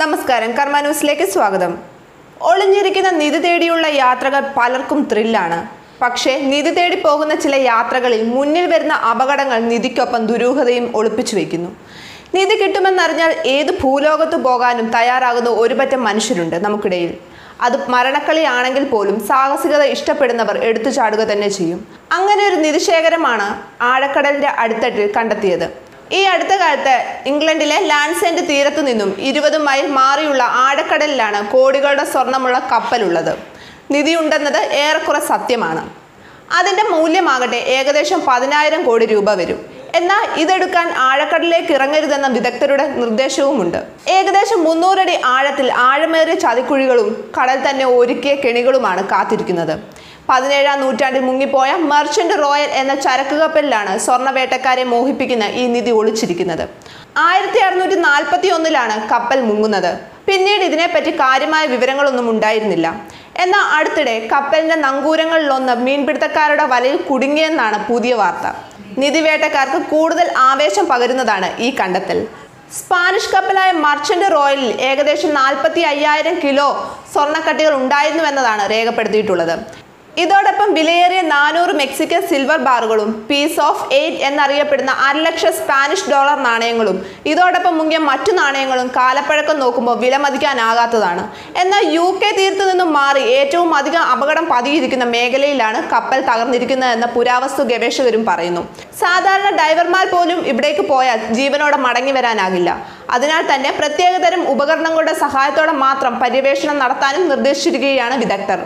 നമസ്കാരം. കർമ്മ ന്യൂസിലേക്ക് സ്വാഗതം. ഒളിഞ്ഞിരിക്കുന്ന നിധി തേടിയുള്ള യാത്രകൾ പലർക്കും ത്രില്ലാണ്. പക്ഷേ നിധി തേടി പോകുന്ന ചില യാത്രകളിൽ മുന്നിൽ വരുന്ന അപകടങ്ങൾ നിധിക്കൊപ്പം ദുരൂഹതയും ഒളിപ്പിച്ചു വയ്ക്കുന്നു. നിധി കിട്ടുമെന്നറിഞ്ഞാൽ ഏത് ഭൂലോകത്ത് പോകാനും തയ്യാറാകുന്ന ഒരുപറ്റം മനുഷ്യരുണ്ട് നമുക്കിടയിൽ. അത് മരണക്കളിയാണെങ്കിൽ പോലും സാഹസികത ഇഷ്ടപ്പെടുന്നവർ എടുത്തു ചാടുക തന്നെ ചെയ്യും. അങ്ങനെ ഒരു നിധിശേഖരമാണ് ആഴക്കടലിന്റെ അടിത്തട്ടിൽ കണ്ടെത്തിയത്. ഈ അടുത്ത കാലത്ത് ഇംഗ്ലണ്ടിലെ ലാൻസെൻഡ് തീരത്തു നിന്നും ഇരുപത് മൈൽ മാറിയുള്ള ആഴക്കടലിലാണ് കോടികളുടെ സ്വർണമുള്ള കപ്പലുള്ളത്. നിധിയുണ്ടെന്നത് ഏറെക്കുറെ സത്യമാണ്. അതിന്റെ മൂല്യമാകട്ടെ ഏകദേശം പതിനായിരം കോടി രൂപ വരും. എന്നാൽ ഇതെടുക്കാൻ ആഴക്കടലിലേക്ക് ഇറങ്ങരുതെന്ന വിദഗ്ധരുടെ നിർദ്ദേശവുമുണ്ട്. ഏകദേശം മുന്നൂറടി ആഴത്തിൽ ആഴമേറിയ ചതിക്കുഴികളും കടൽ തന്നെ ഒരുക്കിയ കെണികളുമാണ് കാത്തിരിക്കുന്നത്. പതിനേഴാം നൂറ്റാണ്ടിൽ മുങ്ങിപ്പോയ മർച്ചന്റ് റോയൽ എന്ന ചരക്ക് കപ്പലിലാണ് സ്വർണവേട്ടക്കാരെ മോഹിപ്പിക്കുന്ന ഈ നിധി ഒളിച്ചിരിക്കുന്നത്. ആയിരത്തി അറുന്നൂറ്റി നാൽപ്പത്തി ഒന്നിലാണ് കപ്പൽ മുങ്ങുന്നത്. പിന്നീട് ഇതിനെപ്പറ്റി കാര്യമായ വിവരങ്ങളൊന്നും ഉണ്ടായിരുന്നില്ല. എന്നാൽ അടുത്തിടെ കപ്പലിന്റെ നങ്കൂരങ്ങളിലൊന്ന് മീൻപിടുത്തക്കാരുടെ വലയിൽ കുടുങ്ങിയെന്നാണ് പുതിയ വാർത്ത. നിധിവേട്ടക്കാർക്ക് കൂടുതൽ ആവേശം പകരുന്നതാണ് ഈ കണ്ടെത്തൽ. സ്പാനിഷ് കപ്പലായ മർച്ചന്റ് റോയലിൽ ഏകദേശം നാൽപ്പത്തി അയ്യായിരം കിലോ സ്വർണക്കട്ടികൾ ഉണ്ടായിരുന്നുവെന്നതാണ് രേഖപ്പെടുത്തിയിട്ടുള്ളത്. ഇതോടൊപ്പം വിലയേറിയ നാനൂറ് മെക്സിക്കൻ സിൽവർ ബാറുകളും പീസ് ഓഫ് എയ്റ്റ് എന്നറിയപ്പെടുന്ന അരലക്ഷം സ്പാനിഷ് ഡോളർ നാണയങ്ങളും ഇതോടൊപ്പം മുങ്ങിയ മറ്റു നാണയങ്ങളും കാലപ്പഴക്കം നോക്കുമ്പോൾ വിലമതിക്കാനാകാത്തതാണ് എന്നാൽ യു കെ തീരത്തു നിന്നും മാറി ഏറ്റവും അധികം അപകടം പതിയിരിക്കുന്ന മേഖലയിലാണ് കപ്പൽ തകർന്നിരിക്കുന്നതെന്ന് പുരാവസ്തു ഗവേഷകരും പറയുന്നു. സാധാരണ ഡൈവർമാർ പോലും ഇവിടേക്ക് പോയാൽ ജീവനോടെ മടങ്ങി വരാനാകില്ല. അതിനാൽ തന്നെ പ്രത്യേകതരം ഉപകരണങ്ങളുടെ സഹായത്തോടെ മാത്രം പര്യവേഷണം നടത്താനും നിർദ്ദേശിച്ചിരിക്കുകയാണ് വിദഗ്ധർ.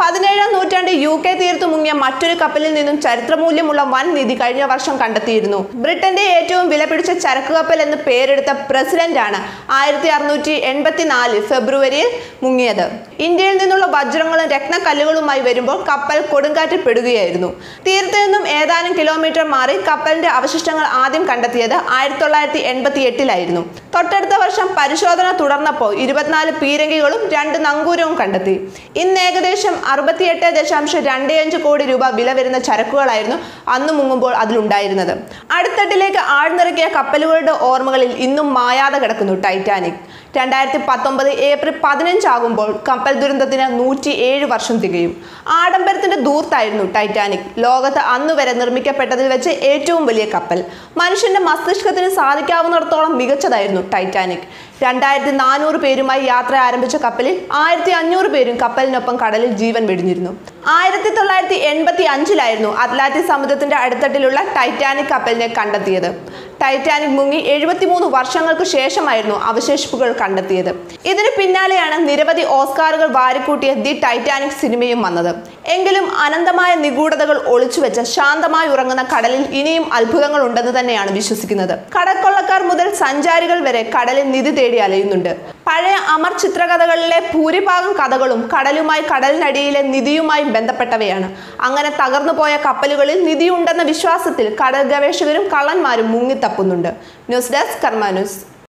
പതിനേഴാം നൂറ്റാണ്ട് യു കെ തീർത്തു മുങ്ങിയ മറ്റൊരു കപ്പലിൽ നിന്നും ചരിത്രമൂല്യമുള്ള വൻ നിധി കഴിഞ്ഞ വർഷം കണ്ടെത്തിയിരുന്നു. ബ്രിട്ടന്റെ ഏറ്റവും വിലപിടിച്ച ചരക്ക് കപ്പൽ എന്ന് പേരെടുത്ത പ്രസിഡന്റ് ആണ് ആയിരത്തി അറുന്നൂറ്റി എൺപത്തിനാല് ഫെബ്രുവരിയിൽ മുങ്ങിയത്. ഇന്ത്യയിൽ നിന്നുള്ള വജ്രങ്ങളും രത്നക്കല്ലുകളുമായി വരുമ്പോൾ കപ്പൽ കൊടുങ്കാറ്റിൽ പെടുകയായിരുന്നു. തീരത്തു നിന്നും ഏതാനും കിലോമീറ്റർ മാറി കപ്പലിന്റെ അവശിഷ്ടങ്ങൾ ആദ്യം കണ്ടെത്തിയത് ആയിരത്തി തൊള്ളായിരത്തി എൺപത്തി എട്ടിലായിരുന്നു തൊട്ടടുത്ത വർഷം പരിശോധന തുടർന്നപ്പോൾ ഇരുപത്തിനാല് പീരങ്കികളും രണ്ട് നങ്കൂരവും കണ്ടെത്തി. ഇന്ന് ഏകദേശം അറുപത്തിയെട്ട് ദശാംശം രണ്ട് അഞ്ച് കോടി രൂപ വില വരുന്ന ചരക്കുകളായിരുന്നു അന്ന് മുങ്ങുമ്പോൾ അതിലുണ്ടായിരുന്നത്. അടുത്തട്ടിലേക്ക് ആഴ്ന്നിറക്കിയ കപ്പലുകളുടെ ഓർമ്മകളിൽ ഇന്നും മായാതെ കിടക്കുന്നു ടൈറ്റാനിക്. രണ്ടായിരത്തി പത്തൊമ്പത് ഏപ്രിൽ പതിനഞ്ചാകുമ്പോൾ കപ്പൽ ദുരന്തത്തിന് നൂറ്റി ഏഴ് വർഷം തികയും. ആഡംബരത്തിന്റെ ദൂർത്തായിരുന്നു ടൈറ്റാനിക്. ലോകത്ത് അന്നുവരെ നിർമ്മിക്കപ്പെട്ടതിൽ വെച്ച് ഏറ്റവും വലിയ കപ്പൽ. മനുഷ്യന്റെ മസ്തിഷ്കത്തിന് സാധിക്കാവുന്നിടത്തോളം മികച്ചതായിരുന്നു ടൈറ്റാനിക്. രണ്ടായിരത്തി നാനൂറ് പേരുമായി യാത്ര ആരംഭിച്ച കപ്പലിൽ ആയിരത്തി അഞ്ഞൂറ് പേരും കപ്പലിനൊപ്പം കടലിൽ ജീവൻ വെടിഞ്ഞിരുന്നു. ആയിരത്തി തൊള്ളായിരത്തി എൺപത്തി അഞ്ചിലായിരുന്നു അറ്റ്ലാന്റിക് സമുദ്രത്തിന്റെ അടുത്തട്ടിലുള്ള ടൈറ്റാനിക് കപ്പലിനെ കണ്ടെത്തിയത്. ടൈറ്റാനിക് മുങ്ങി എഴുപത്തിമൂന്ന് വർഷങ്ങൾക്ക് ശേഷമായിരുന്നു അവശേഷിപ്പുകൾ കണ്ടെത്തിയത്. ഇതിന് പിന്നാലെയാണ് നിരവധി ഓസ്കാറുകൾ വാരിക്കൂട്ടിയ ദി ടൈറ്റാനിക് സിനിമയും വന്നത്. എങ്കിലും അനന്തമായ നിഗൂഢതകൾ ഒളിച്ചുവെച്ച ശാന്തമായി ഉറങ്ങുന്ന കടലിൽ ഇനിയും അത്ഭുതങ്ങൾ ഉണ്ടെന്ന് തന്നെയാണ് വിശ്വസിക്കുന്നത്. കടക്കൊള്ളക്കാർ മുതൽ സഞ്ചാരികൾ വരെ കടലിൽ നിധി തേടി അലയുന്നുണ്ട്. പഴയ അമർ ചിത്രകഥകളിലെ ഭൂരിഭാഗം കഥകളും കടലുമായി കടലിനടിയിലെ നിധിയുമായി ബന്ധപ്പെട്ടവയാണ്. അങ്ങനെ തകർന്നു പോയ കപ്പലുകളിൽ നിധിയുണ്ടെന്ന വിശ്വാസത്തിൽ കടൽ ഗവേഷകരും കള്ളന്മാരും മുങ്ങിത്തപ്പുന്നുണ്ട്. News desk news.